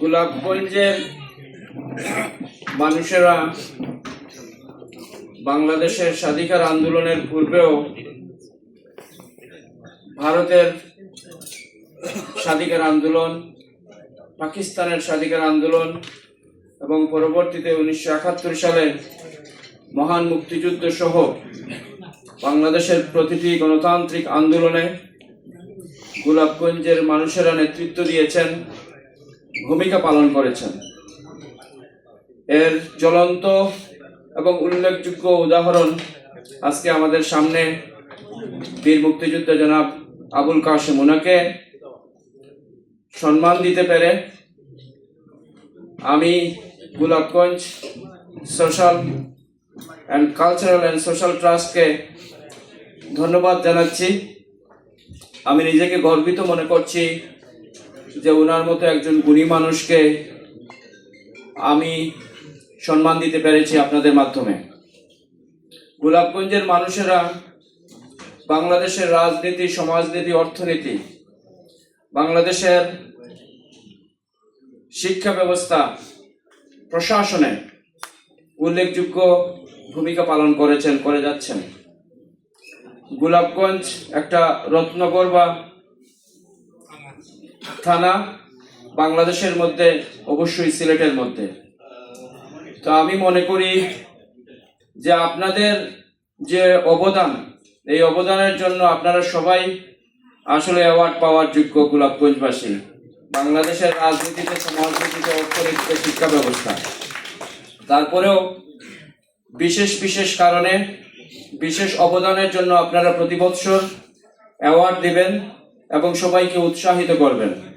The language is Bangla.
গোলাপগঞ্জের মানুষেরা বাংলাদেশের স্বাধিকার আন্দোলনের পূর্বেও ভারতের স্বাধিকার আন্দোলন, পাকিস্তানের স্বাধিকার আন্দোলন এবং পরবর্তীতে উনিশশো একাত্তর সালে মহান মুক্তিযুদ্ধ সহ বাংলাদেশের প্রতিটি গণতান্ত্রিক আন্দোলনে গোলাপগঞ্জের মানুষেরা নেতৃত্ব দিয়েছেন। ভূমিকা পালন করেছেন। এর জ্বলন্ত এবং উল্লেখযোগ্য উদাহরণ আজকে আমাদের সামনে বীর মুক্তিযুদ্ধ জনাব আবুল কাশেম ওনাকে সম্মান দিতে পেরে আমি Golapganj social and cultural and social ট্রাস্টকে ধন্যবাদ জানাচ্ছি। আমি নিজেকে গর্বিত মনে করছি যে ওনার মতো একজন গুণী মানুষকে আমি সম্মান দিতে পেরেছি আপনাদের মাধ্যমে। গোলাপগঞ্জের মানুষেরা বাংলাদেশের রাজনীতি, সমাজনীতি, অর্থনীতি, বাংলাদেশের শিক্ষা ব্যবস্থা, প্রশাসনে উল্লেখযোগ্য ভূমিকা পালন করেছেন, করে যাচ্ছেন। গোলাপগঞ্জ একটা রত্নগর বা থানা বাংলাদেশের মধ্যে, অবশ্যই সিলেটের মধ্যে। তো আমি মনে করি যে আপনাদের যে অবদান, এই অবদানের জন্য আপনারা সবাই আসলে অ্যাওয়ার্ড পাওয়ার যোগ্য গোলাপগঞ্জবাসী। বাংলাদেশের রাজনীতিতে, সমাজনীতিতে, অর্থনীতিতে শিক্ষা ব্যবস্থা। তারপরেও বিশেষ বিশেষ কারণে, বিশেষ অবদানের জন্য আপনারা প্রতি বৎসর অ্যাওয়ার্ড দিবেন। এবং সবাইকে উৎসাহিত করবেন।